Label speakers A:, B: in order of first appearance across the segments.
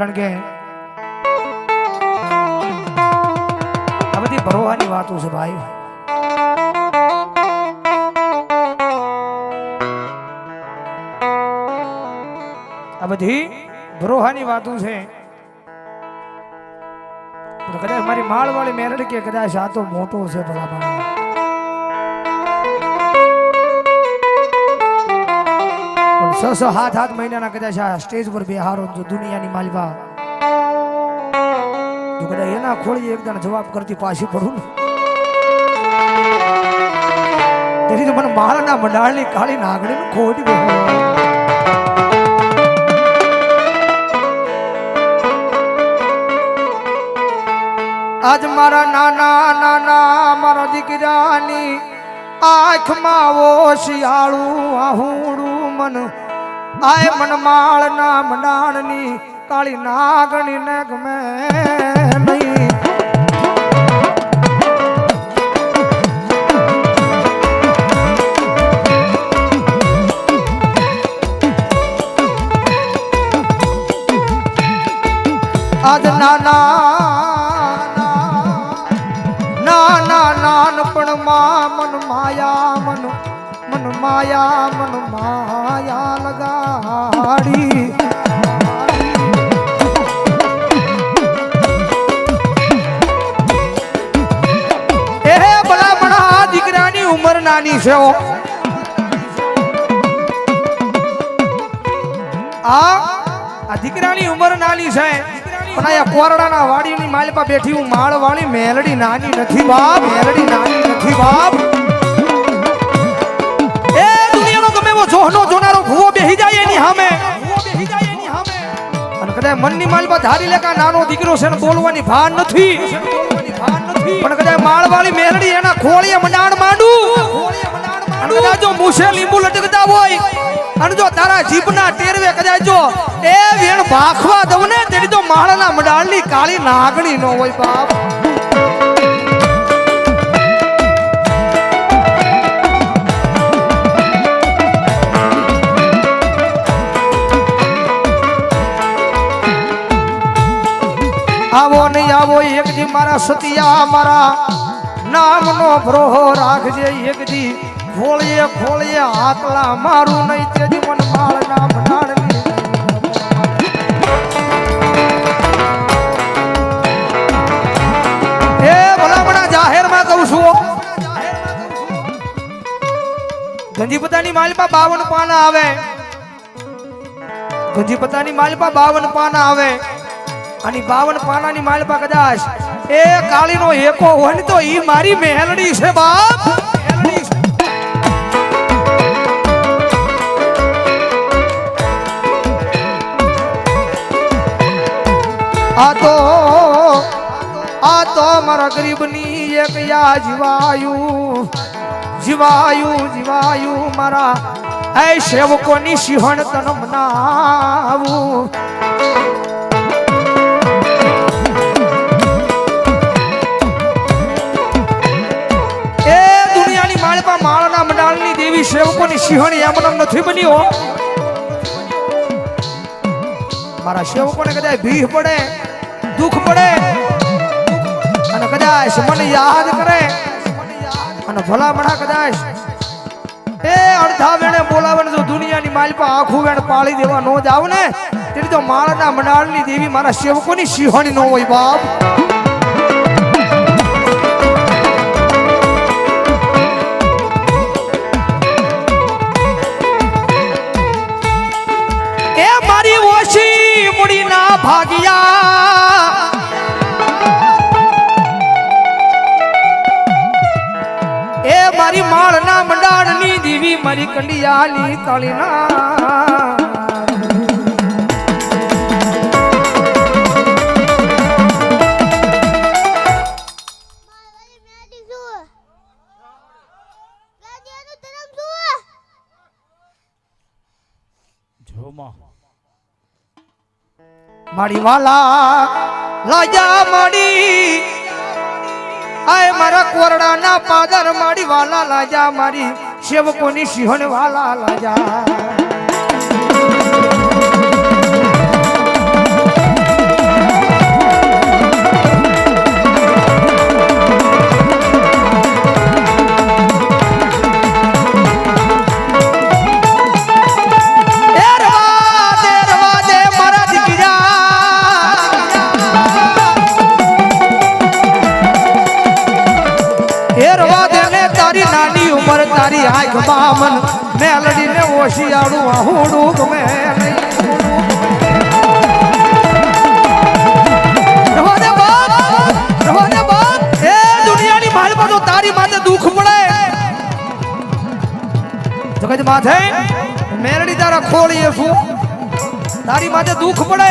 A: કારણ કે આ બધી ભરવાની વાતો છે ભાઈ. આ બધી ભરોહાની વાતો છે. પણ કદાચ મારી માળવાળી મેરડ કે કદાચ આ તો મોટો છે ભલા છ છ સાત સાત મહિનાના કદાચ આ સ્ટેજ પર બેહારો જો દુનિયાની માલવા જો કદાચ એના ખોળી એકદમ જવાબ કરતી પાછી પડું ને તેથી તો મને મારાના મંડાળની કાળી નાગડી ખોટી. આજ મારા નાના નાના મારા દીકરાની આંખમાં ઓ શિયાળું આહુડું મન આય મનમાળ માળના મંડાણની કાળી નાગણી ને ગમે નહીં આજ નાના નાના નાનપણમાં મન માયા મન મન માયા મન માયા લગાડી એ ભલા આ દીકરાની ઉંમર નાની છે. આ આ દીકરાની ઉંમર નાની છે. પણ આ કોરડાના વાડીની માલપા બેઠી હું માળ વાળી મેલડી નાની નથી બાપ, મેલડી નાની નથી બાપ. જોહનો જોનારો ભૂવો બેહી જાય એની સામે. અને કદાચ મનની માલમાં ધારી લેકા નાનો દીકરો છે બોલવાની ભાન નથી. પણ કદાચ માળવાળી મેરડી એના ખોળીએ મંડાણ માંડું. કદાચ જો મૂછે લીંબુ લટકતા હોય, અને જો તારા જીભના ટેરવે કદાચ જો એ વેણ ભાખવા દઉં ને, તેની તો માળના મંડાણની કાળી નાગણી નો હોય બાપ. આવો નહીં આવો એકજી મારા સતિયા મારા નામનો ભ્રોહો રાખજે એકજી ખોળીએ ખોળીએ આકલા મારું નહીં તેજી મન માળ નામ માલપા બાવન પાના આવે. ગંજીપતાની માલપા બાવન પાના આવે. અને બાવન પાનાની માલપા કદાચ. એ કાળીનો એકો હોય તો ઈ મારી મેલડી છે બાપ. આ તો આ તો મારા ગરીબની એક યા જીવાયું. જીવાયું જીવાયું મારા. એ સેવકોની સિંહણ તન મનાવું દેવી સેવકોની સિંહણી એમનેમ નથી બન્યો. મારા સેવકોને કદાચ ભીહ પડે, દુઃખ પડે, અને કદાચ મને યાદ કરે, અને ભલા મણા કદાચ એ અડધા વેણે બોલાવે જો દુનિયાની માલપા આખું વેણ પાળી દેવા નો જાવ ને તેથી તો માળના મંડાળની દેવી મારા સેવકોની સિંહણી નો હોય બાપ. ભાગ્યા. એ મારી માળના મંડાળની દીવી મારી કંડિયાની કાળીના
B: મારી
A: મારી વાલા લાજા માડી. આય મારા કોરડાના પાદર માડી વાલા લાજા મારી. સેવકોની સિંહણ વાલા લાજા. મન મેલડીને ઓશિયાળું આહુડું ગમે નહીં. તારી માથે દુઃખ પડે. જગત માથે મેરડી તારા ખોળીએ છું. તારી માથે દુઃખ પડે.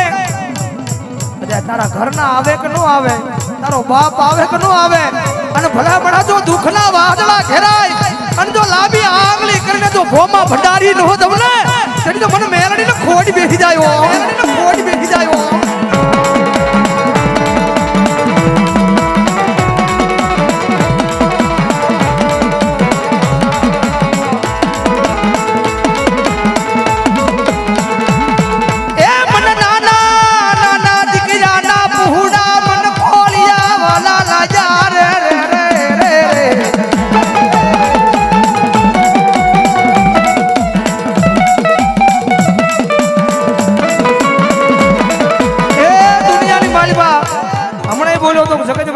A: તારા ઘરના આવે કે ન આવે? તારો બાપ આવે કે ન આવે? અને ભલા ભલા જો દુઃખના વાદળા ઘેરાય અને જો લાંબી આંગળી કરીને જો ભોમાં ભંડારી ન હોત ને તો મને મેલડીને ખોટ બેસી જાય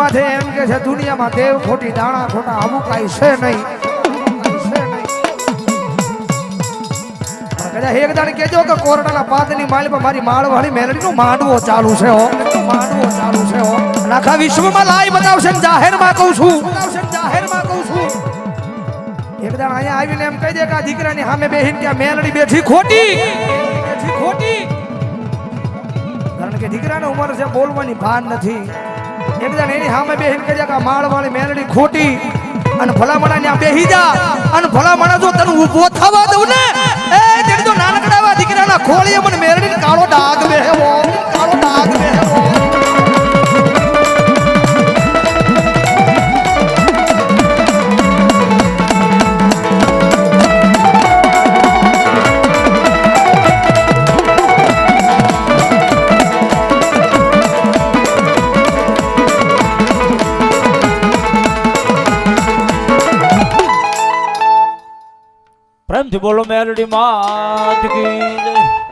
A: માથે એમ કે છે, દુનિયામાં દેવ ખોટી, દાણા ખોટા આવું કાંઈ છે નહીં. એક દાણ કેજો કે કોરડાના પાદની માલિકા મારી માળવાળી મેલડીનો માંડવો ચાલુ છે, હો. માંડવો ચાલુ છે, હો. આખા વિશ્વમાં લાઈ બતાવશે જાહેરમાં કહું છું જાહેરમાં કહું છું. એક દાણ અહીંયા આવીને એમ કહી દે કે આ દીકરાની સામે બેહીને કે મેલડી બેઠી ખોટી. બેઠી ખોટી. કારણ કે દીકરાને ઉંમર છે, બોલવાની ભાન નથી. એક દાડ એની સામે બેહીન દે કે માળવાળી મેલડી ખોટી અને ભલામણા ને બેહી જા. અને ભલામણા જો તને ઊભો થવા દઉં ને, એ તેની તો નાનકડાવા દીકરાના ખોળીએ મને મેલડી કાળો ડાઘ બેહવો. કાળો ડાઘ બેહવો.
B: પ્રેમથી બોલો મેલડી માત કી.